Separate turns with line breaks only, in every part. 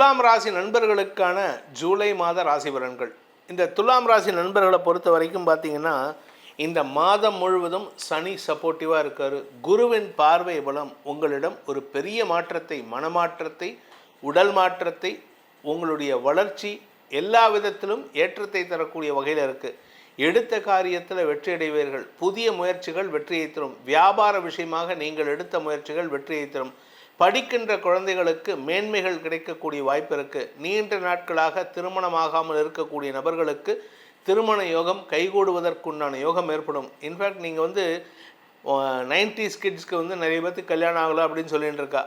துலாம் ராசி நண்பர்களுக்கான ஜூலை மாத ராசி பலன்கள். இந்த துலாம் ராசி நண்பர்களை பொறுத்த வரைக்கும் பார்த்தீங்கன்னா இந்த மாதம் முழுவதும் சனி சப்போர்ட்டிவாக இருக்கார். குருவின் பார்வை பலம் உங்களிடம் ஒரு பெரிய மாற்றத்தை மனமாற்றத்தை உடல் மாற்றத்தை உங்களுடைய வளர்ச்சி எல்லா விதத்திலும் ஏற்றத்தை தரக்கூடிய வகையில் இருக்குது எடுத்த காரியத்தில் வெற்றி அடைவீர்கள். புதிய முயற்சிகள் வெற்றியை தரும். வியாபார விஷயமாக நீங்கள் எடுத்த முயற்சிகள் வெற்றியை தரும். படிக்கின்ற குழந்தைகளுக்கு மேன்மைகள் கிடைக்கக்கூடிய வாய்ப்பு இருக்குது நீண்ட நாட்களாக திருமணமாகாமல் இருக்கக்கூடிய நபர்களுக்கு திருமண யோகம் கைகூடுவதற்குண்டான யோகம் ஏற்படும். இன்ஃபேக்ட் நீங்கள் வந்து நைன்டிஸ் கிட்ஸ்க்கு வந்து நிறைய பேர்த்துக்கு கல்யாணம் ஆகலை அப்படின்னு சொல்லிட்டு இருக்கா.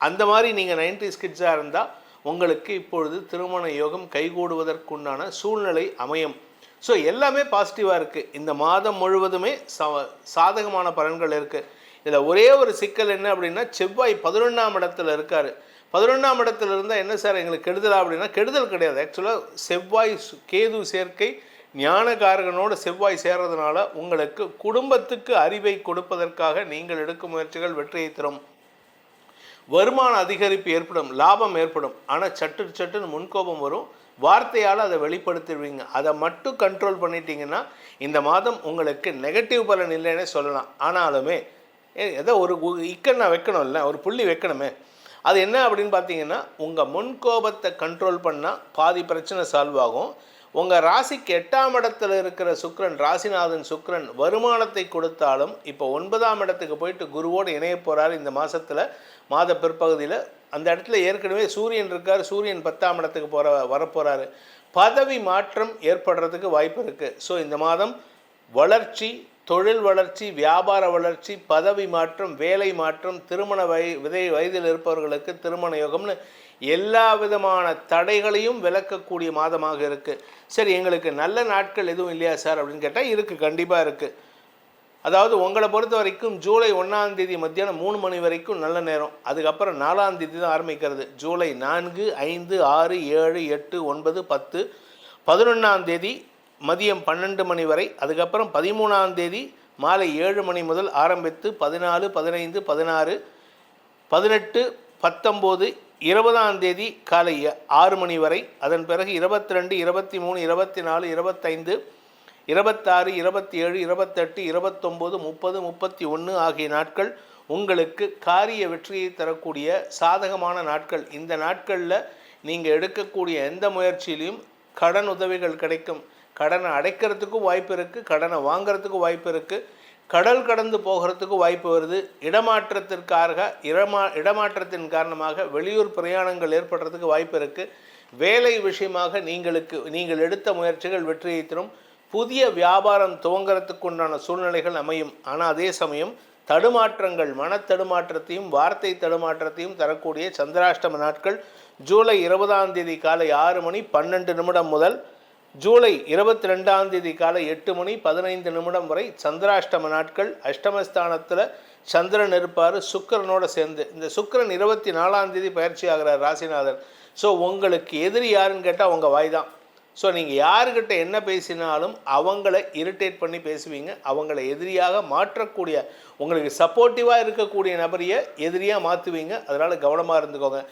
அந்த மாதிரி நீங்கள் நைன்டிஸ் கிட்ஸாக இருந்தால் உங்களுக்கு இப்பொழுது திருமண யோகம் கைகூடுவதற்குண்டான சூழ்நிலை அமையும். ஸோ எல்லாமே பாசிட்டிவாக இருக்குது இந்த மாதம் முழுவதுமே சா சாதகமான பலன்கள் இருக்குது இதில் ஒரே ஒரு சிக்கல் என்ன அப்படின்னா செவ்வாய் பதினொன்றாம் இடத்துல இருக்கார். பதினொன்றாம் இடத்துல இருந்தால் என்ன சார் எங்களுக்கு கெடுதலா அப்படின்னா கெடுதல் கிடையாது. ஆக்சுவலாக செவ்வாய் சு- கேது சேர்க்கை ஞானகாரகனோட செவ்வாய் சேர்றதுனால உங்களுக்கு குடும்பத்துக்கு அறிவை கொடுப்பதற்காக நீங்கள் எடுக்கும் முயற்சிகள் வெற்றியை தரும். வருமான அதிகரிப்பு ஏற்படும் லாபம் ஏற்படும். ஆனால் சட்டு சட்டுன்னு முன்கோபம் வரும். வார்த்தையால் அதை வெளிப்படுத்திடுவீங்க. அதை மட்டும் கண்ட்ரோல் பண்ணிட்டீங்கன்னா இந்த மாதம் உங்களுக்கு நெகட்டிவ் பலன் இல்லைன்னே சொல்லலாம். ஆனாலுமே ஏதோ ஒரு இக்கன்னா இக்கண்ணா வைக்கணும்ல ஒரு புள்ளி வைக்கணுமே. அது என்ன அப்படின்னு பார்த்தீங்கன்னா உங்கள் முன்கோபத்தை கண்ட்ரோல் பண்ணால் பாதி பிரச்சனை சால்வ் ஆகும். உங்கள் ராசிக்கு எட்டாம் இடத்துல இருக்கிற சுக்ரன் ராசிநாதன் சுக்கிரன் வருமானத்தை கொடுத்தாலும் இப்போ ஒன்பதாம் இடத்துக்கு போயிட்டு குருவோடு இணைய போகிறார் இந்த மாதத்தில் மாத பிற்பகுதியில். அந்த இடத்துல ஏற்கனவே சூரியன் இருக்கார் சூரியன் பத்தாம் இடத்துக்கு போகிற வரப்போகிறாரு பதவி மாற்றம் ஏற்படுறதுக்கு வாய்ப்பு இருக்குது ஸோ இந்த மாதம் வளர்ச்சி தொழில் வளர்ச்சி வியாபார வளர்ச்சி பதவி மாற்றம் வேலை மாற்றம் திருமண வய விதை வயதில் இருப்பவர்களுக்கு திருமண யோகம்னு எல்லா விதமான தடைகளையும் விளக்கக்கூடிய மாதமாக இருக்குது சரி எங்களுக்கு நல்ல நாட்கள் எதுவும் இல்லையா சார் அப்படின்னு கேட்டால் இருக்குது கண்டிப்பாக இருக்குது அதாவது உங்களை பொறுத்த வரைக்கும் ஜூலை ஒன்றாம் தேதி மத்தியானம் மூணு மணி வரைக்கும் நல்ல நேரம். அதுக்கப்புறம் நாலாம் தேதி தான் ஆரம்பிக்கிறது. ஜூலை நான்கு ஐந்து ஆறு ஏழு எட்டு ஒன்பது பத்து பதினொன்றாம் தேதி மதியம் பன்னெண்டு மணி வரை அதுக்கப்புறம் பதிமூணாம் தேதி மாலை ஏழு மணி முதல் ஆரம்பித்து பதினாலு பதினைந்து பதினாறு பதினெட்டு பத்தொம்போது இருபதாம் தேதி காலை ஆறு மணி வரை அதன் பிறகு இருபத்தி ரெண்டு இருபத்தி மூணு இருபத்தி நாலு இருபத்தைந்து இருபத்தாறு இருபத்தி ஏழு இருபத்தெட்டு இருபத்தொம்போது முப்பது முப்பத்தி ஒன்று ஆகிய நாட்கள் உங்களுக்கு காரிய வெற்றியை தரக்கூடிய சாதகமான நாட்கள். இந்த நாட்களில் நீங்கள் எடுக்கக்கூடிய எந்த முயற்சியிலையும் கடன் உதவிகள் கிடைக்கும். கடனை அடைக்கிறதுக்கும் வாய்ப்பு இருக்குது கடனை வாங்குறதுக்கும் வாய்ப்பு இருக்குது கடல் கடந்து போகிறதுக்கும் வாய்ப்பு வருது. இடமாற்றத்திற்காக இடமா இடமாற்றத்தின் காரணமாக வெளியூர் பிரயாணங்கள் ஏற்படுறதுக்கு வாய்ப்பு இருக்குது வேலை விஷயமாக நீங்களுக்கு நீங்கள் எடுத்த முயற்சிகள் வெற்றியை தரும். புதிய வியாபாரம் துவங்குறதுக்கு உண்டான சூழ்நிலைகள் அமையும். ஆனால் அதே சமயம் தடுமாற்றங்கள் மன தடுமாற்றத்தையும் வார்த்தை தடுமாற்றத்தையும் தரக்கூடிய சந்திராஷ்டம நாட்கள் ஜூலை இருபதாம் தேதி காலை ஆறு மணி பன்னெண்டு நிமிடம் முதல் ஜூலை இருபத்தி ரெண்டாம் தேதி காலை எட்டு மணி பதினைந்து நிமிடம் வரை சந்திராஷ்டம நாட்கள். அஷ்டமஸ்தானத்தில் சந்திரன் இருப்பார் சுக்கரனோட சேர்ந்து. இந்த சுக்கிரன் இருபத்தி நாலாம் தேதி பயிற்சி ஆகிறார் ராசிநாதன். ஸோ உங்களுக்கு எதிரி யாருன்னு கேட்டால் உங்கள் வாய் தான். ஸோ நீங்கள் யாருக்கிட்ட என்ன பேசினாலும் அவங்கள இரிட்டேட் பண்ணி பேசுவீங்க. அவங்கள எதிரியாக மாற்றக்கூடிய உங்களுக்கு சப்போர்ட்டிவாக இருக்கக்கூடிய நபரையை எதிரியாக மாற்றுவீங்க அதனால் கவனமாக இருந்துக்கோங்க.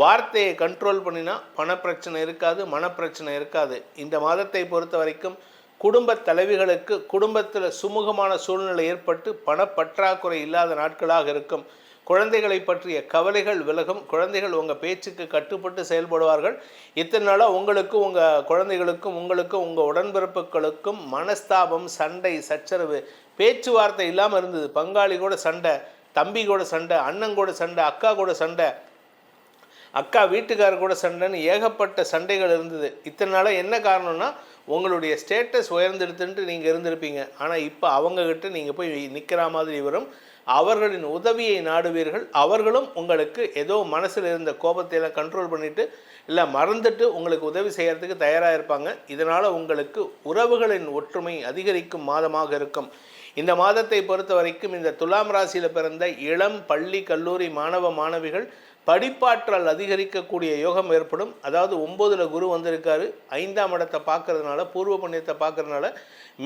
வார்த்தையை கண்ட்ரோல் பண்ணினா பணப்பிரச்சனை இருக்காது மனப்பிரச்சனை இருக்காது. இந்த மாதத்தை பொறுத்த வரைக்கும் குடும்ப தலைவிகளுக்கு குடும்பத்தில் சுமூகமான சூழ்நிலை ஏற்பட்டு பணப்பற்றாக்குறை இல்லாத நாட்களாக இருக்கும். குழந்தைகளை பற்றிய கவலைகள் விலகும். குழந்தைகள் உங்கள் பேச்சுக்கு கட்டுப்பட்டு செயல்படுவார்கள். இத்தனை நாளாக உங்களுக்கும் உங்கள் குழந்தைகளுக்கும் உங்களுக்கும் உங்கள் உடன்பிறப்புகளுக்கும் மனஸ்தாபம் சண்டை சச்சரவு பேச்சுவார்த்தை இல்லாமல் இருந்தது. பங்காளி கூட சண்டை தம்பி கூட சண்டை அண்ணன் கூட சண்டை அக்கா கூட சண்டை அக்கா வீட்டுக்காரர் கூட சண்டைன்னு ஏகப்பட்ட சண்டைகள் இருந்தது. இத்தனை நாளாக என்ன காரணம்னா உங்களுடைய ஸ்டேட்டஸ் உயர்ந்தெடுத்துட்டு நீங்கள் இருந்திருப்பீங்க. ஆனால் இப்போ அவங்கக்கிட்ட நீங்கள் போய் நிற்கிற மாதிரி வரும். அவர்களின் உதவியை நாடுவீர்கள். அவர்களும் உங்களுக்கு ஏதோ மனசில் இருந்த கோபத்தை எல்லாம் கண்ட்ரோல் பண்ணிவிட்டு இல்லை மறந்துட்டு உங்களுக்கு உதவி செய்கிறதுக்கு தயாராக இருப்பாங்க. இதனால் உங்களுக்கு உறவுகளின் ஒற்றுமை அதிகரிக்கும் மாதமாக இருக்கும். இந்த மாதத்தை பொறுத்த வரைக்கும் இந்த துலாம் ராசியில் பிறந்த இளம் பள்ளி கல்லூரி மாணவ மாணவிகள் படிப்பாற்றல் அதிகரிக்கக்கூடிய யோகம் ஏற்படும். அதாவது ஒம்போதில் குரு வந்திருக்காரு. ஐந்தாம் இடத்தை பார்க்கறதுனால பூர்வ புண்ணியத்தை பார்க்கறதுனால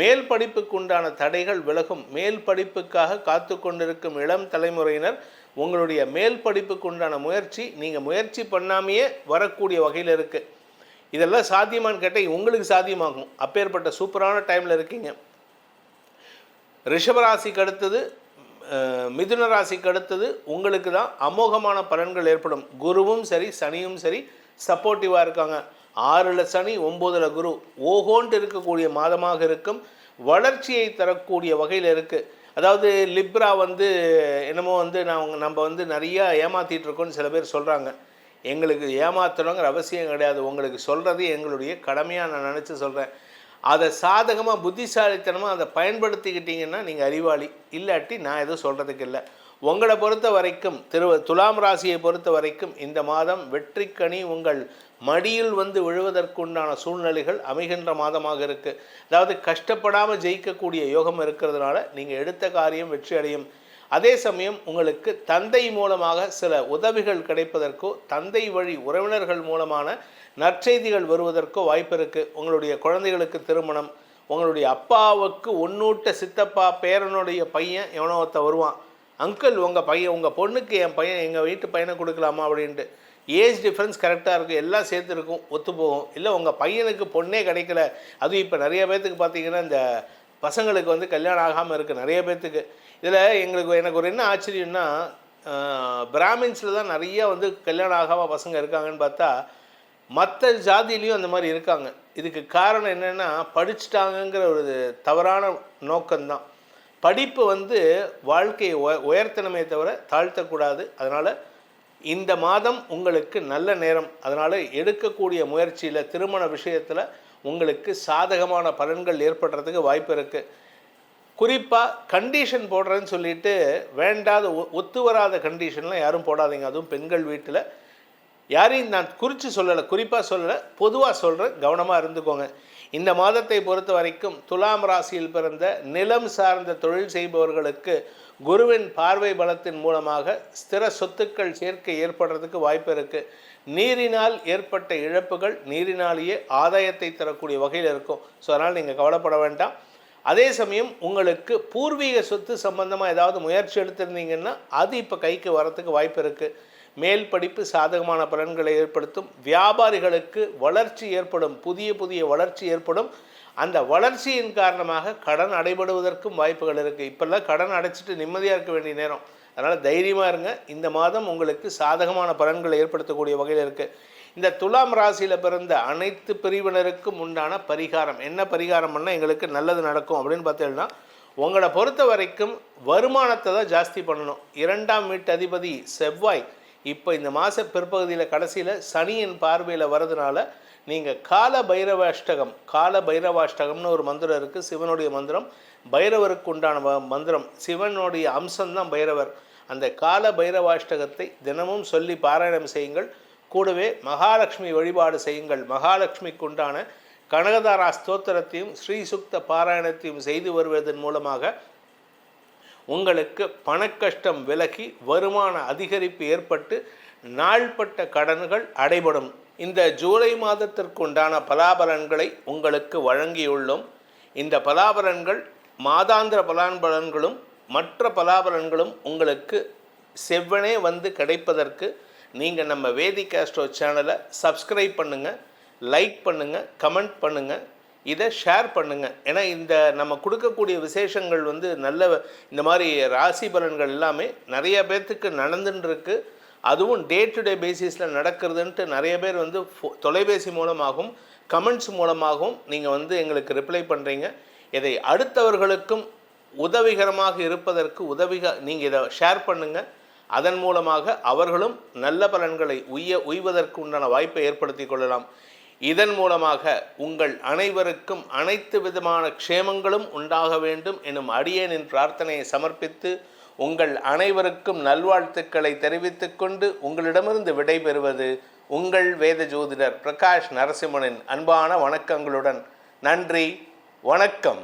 மேல் படிப்புக்கு உண்டான தடைகள் விலகும். மேல் படிப்புக்காக காத்து கொண்டிருக்கும் இளம் தலைமுறையினர் உங்களுடைய மேல் படிப்புக்கு உண்டான முயற்சி நீங்கள் முயற்சி பண்ணாமையே வரக்கூடிய வகையில் இருக்குது இதெல்லாம் சாத்தியமான்னு கேட்டால் உங்களுக்கு சாத்தியமாகும். அப்பேற்பட்ட சூப்பரான டைமில் இருக்கீங்க. ரிஷபராசிக்கு அடுத்தது மிதுன ராசிக்கு அடுத்தது உங்களுக்கு தான் அமோகமான பலன்கள் ஏற்படும். குருவும் சரி சனியும் சரி சப்போர்ட்டிவாக இருக்காங்க. ஆறில் சனி ஒம்போதில் குரு. ஓஹோன்ட்டு இருக்கக்கூடிய மாதமாக இருக்கும். வளர்ச்சியை தரக்கூடிய வகையில் இருக்குது அதாவது லிப்ரா வந்து என்னமோ வந்து நான் நம்ம வந்து நிறையா ஏமாற்றிட்டு இருக்கோம்னு சில பேர் சொல்கிறாங்க எங்களுக்கு ஏமாத்தணுங்கிற அவசியம் கிடையாது. உங்களுக்கு சொல்கிறது எங்களுடைய கடமையாக நான் நினச்சி சொல்கிறேன் அதை சாதகமாக புத்திசாலித்தனமாக அதை பயன்படுத்திக்கிட்டிங்கன்னா நீங்கள் அறிவாளி. இல்லாட்டி நான் எதுவும் சொல்கிறதுக்கு இல்லை. உங்களை பொறுத்த வரைக்கும் திரு துலாம் ராசியை பொறுத்த வரைக்கும் இந்த மாதம் வெற்றிக்கனி உங்கள் மடியில் வந்து விழுவதற்குண்டான சூழ்நிலைகள் அமைகின்ற மாதமாக இருக்குது அதாவது கஷ்டப்படாமல் ஜெயிக்கக்கூடிய யோகம் இருக்கிறதுனால நீங்கள் எடுத்த காரியம் வெற்றி அடையும் அதே சமயம் உங்களுக்கு தந்தை மூலமாக சில உதவிகள் கிடைப்பதற்கோ தந்தை வழி உறவினர்கள் மூலமான நற்செய்திகள் வருவதற்கோ வாய்ப்பு இருக்குது உங்களுடைய குழந்தைகளுக்கு திருமணம் உங்களுடைய அப்பாவுக்கு ஒன்னூட்ட சித்தப்பா பேரனுடைய பையன் எவனோ ஒருத்தன் வருவான். அங்கிள் உங்கள் பையன் உங்கள் பொண்ணுக்கு என் பையன் எங்கள் வீட்டு பையனை கொடுக்கலாமா அப்படின்ட்டு. ஏஜ் டிஃப்ரென்ஸ் கரெக்டாக இருக்கும் எல்லாம் சேர்த்து இருக்கும் ஒத்து போகும். இல்லை உங்கள் பையனுக்கு பொண்ணே கிடைக்கல. அதுவும் இப்போ நிறைய பேர்த்துக்கு பார்த்தீங்கன்னா இந்த பசங்களுக்கு வந்து கல்யாணம் ஆகாமல் இருக்குது நிறைய பேர்த்துக்கு இதில் எங்களுக்கு எனக்கு ஒரு என்ன ஆச்சரியம்னா பிராமின்ஸில் தான் நிறைய வந்து கல்யாணம் ஆகாமல் பசங்க இருக்காங்கன்னு பார்த்தா மற்ற ஜாதியிலையும் அந்த மாதிரி இருக்காங்க. இதுக்கு காரணம் என்னென்னா படிச்சுட்டாங்கங்கிற ஒரு தவறான நோக்கம்தான். படிப்பு வந்து வாழ்க்கையை உய- உயர்த்தணுமே தவிர தாழ்த்தக்கூடாது. அதனால் இந்த மாதம் உங்களுக்கு நல்ல நேரம். அதனால் எடுக்கக்கூடிய முயற்சியில் திருமண விஷயத்தில் உங்களுக்கு சாதகமான பலன்கள் ஏற்படுறதுக்கு வாய்ப்பு இருக்குது குறிப்பாக கண்டிஷன் போடுறேன்னு சொல்லிட்டு வேண்டாத ஒ- ஒத்து வராத கண்டிஷன்லாம் யாரும் போடாதீங்க. அதுவும் பெண்கள் வீட்டில். யாரையும் நான் குறித்து சொல்லலை குறிப்பாக சொல்லலை பொதுவாக சொல்கிறேன் கவனமாக இருந்துக்கோங்க. இந்த மாதத்தை பொறுத்த வரைக்கும் துலாம் ராசியில் பிறந்த நிலம் சார்ந்த தொழில் செய்பவர்களுக்கு குருவின் பார்வை பலத்தின் மூலமாக ஸ்திர சொத்துக்கள் சேர்க்கை ஏற்படுறதுக்கு வாய்ப்பு இருக்குது நீரினால் ஏற்பட்ட இழப்புகள் நீரினாலேயே ஆதாயத்தை தரக்கூடிய வகையில் இருக்கும். ஸோ அதனால் நீங்கள் கவலைப்பட வேண்டாம். அதே சமயம் உங்களுக்கு பூர்வீக சொத்து சம்பந்தமாக ஏதாவது முயற்சி எடுத்திருந்தீங்கன்னா அது இப்போ கைக்கு வரத்துக்கு வாய்ப்பு இருக்குது மேல் படிப்பு சாதகமான பலன்களை ஏற்படுத்தும். வியாபாரிகளுக்கு வளர்ச்சி ஏற்படும். புதிய புதிய வளர்ச்சி ஏற்படும். அந்த வளர்ச்சியின் காரணமாக கடன் அடைபடுவதற்கும் வாய்ப்புகள் இருக்குது இப்போல்லாம் கடன் அடைச்சிட்டு நிம்மதியாக இருக்க வேண்டிய நேரம். அதனால் தைரியமாக இருங்க. இந்த மாதம் உங்களுக்கு சாதகமான பலன்களை ஏற்படுத்தக்கூடிய வகையில் இருக்குது இந்த துலாம் ராசியில் பிறந்த அனைத்து பிரிவினருக்கும் உண்டான பரிகாரம். என்ன பரிகாரம் பண்ணால் எங்களுக்கு நல்லது நடக்கும் அப்படின்னு பார்த்தீங்கன்னா உங்களை பொறுத்த வரைக்கும் வருமானத்தை தான் ஜாஸ்தி பண்ணணும். இரண்டாம் வீட்டு அதிபதி செவ்வாய். இப்போ இந்த மாத பிற்பகுதியில் கடைசியில் சனியின் பார்வையில் வரதுனால நீங்கள் கால பைரவாஷ்டகம் கால பைரவாஷ்டகம்னு ஒரு மந்திரம் இருக்குது சிவனுடைய மந்திரம் பைரவருக்கு உண்டான வ- மந்திரம். சிவனுடைய அம்சம்தான் பைரவர். அந்த கால பைரவாஷ்டகத்தை தினமும் சொல்லி பாராயணம் செய்யுங்கள். கூடவே மகாலட்சுமி வழிபாடு செய்யுங்கள். மகாலட்சுமிக்கு உண்டான கனகதாரா ஸ்தோத்திரத்தையும் ஸ்ரீசுக்த பாராயணத்தையும் செய்து வருவதன் மூலமாக உங்களுக்கு பணக்கஷ்டம் விலகி வருமான அதிகரிப்பு ஏற்பட்டு நாள்பட்ட கடன்கள் அடைபடும். இந்த ஜூலை மாதத்திற்குண்டான பலாபலன்களை உங்களுக்கு வழங்கியுள்ளோம். இந்த பலாபலன்கள் மாதாந்திர பலாபலன்களும் மற்ற பலாபலன்களும் உங்களுக்கு செவ்வனே வந்து கிடைப்பதற்கு நீங்கள் நம்ம வேதி கேஸ்ட்ரோ சேனலை சப்ஸ்கிரைப் பண்ணுங்கள் லைக் பண்ணுங்கள் கமெண்ட் பண்ணுங்கள் இதை ஷேர் பண்ணுங்கள் ஏன்னா இந்த நம்ம கொடுக்கக்கூடிய விசேஷங்கள் வந்து நல்ல இந்த மாதிரி ராசி பலன்கள் எல்லாமே நிறைய பேர்த்துக்கு நடந்துட்டுருக்கு. அதுவும் டே டு டே பேசிஸில் நடக்கிறதுன்ட்டு நிறைய பேர் வந்து ஃபோ- தொலைபேசி மூலமாகவும் கமெண்ட்ஸ் மூலமாகவும் நீங்கள் வந்து எங்களுக்கு ரிப்ளை பண்ணுறீங்க இதை அடுத்தவர்களுக்கும் உதவிகரமாக இருப்பதற்கு உதவிக நீங்கள் இதை ஷேர் பண்ணுங்கள் அதன் மூலமாக அவர்களும் நல்ல பலன்களை உய்ய உய்வதற்கு உண்டான வாய்ப்பை ஏற்படுத்தி கொள்ளலாம். இதன் மூலமாக உங்கள் அனைவருக்கும் அனைத்து விதமான க்ஷேமங்களும் உண்டாக வேண்டும் எனும் அடியேனின் பிரார்த்தனையை சமர்ப்பித்து உங்கள் அனைவருக்கும் நல்வாழ்த்துக்களை தெரிவித்துக் கொண்டு உங்களிடமிருந்து விடைபெறுவது உங்கள் வேத ஜோதிடர் பிரகாஷ் நரசிம்மனின் அன்பான வணக்கங்களுடன். நன்றி வணக்கம்.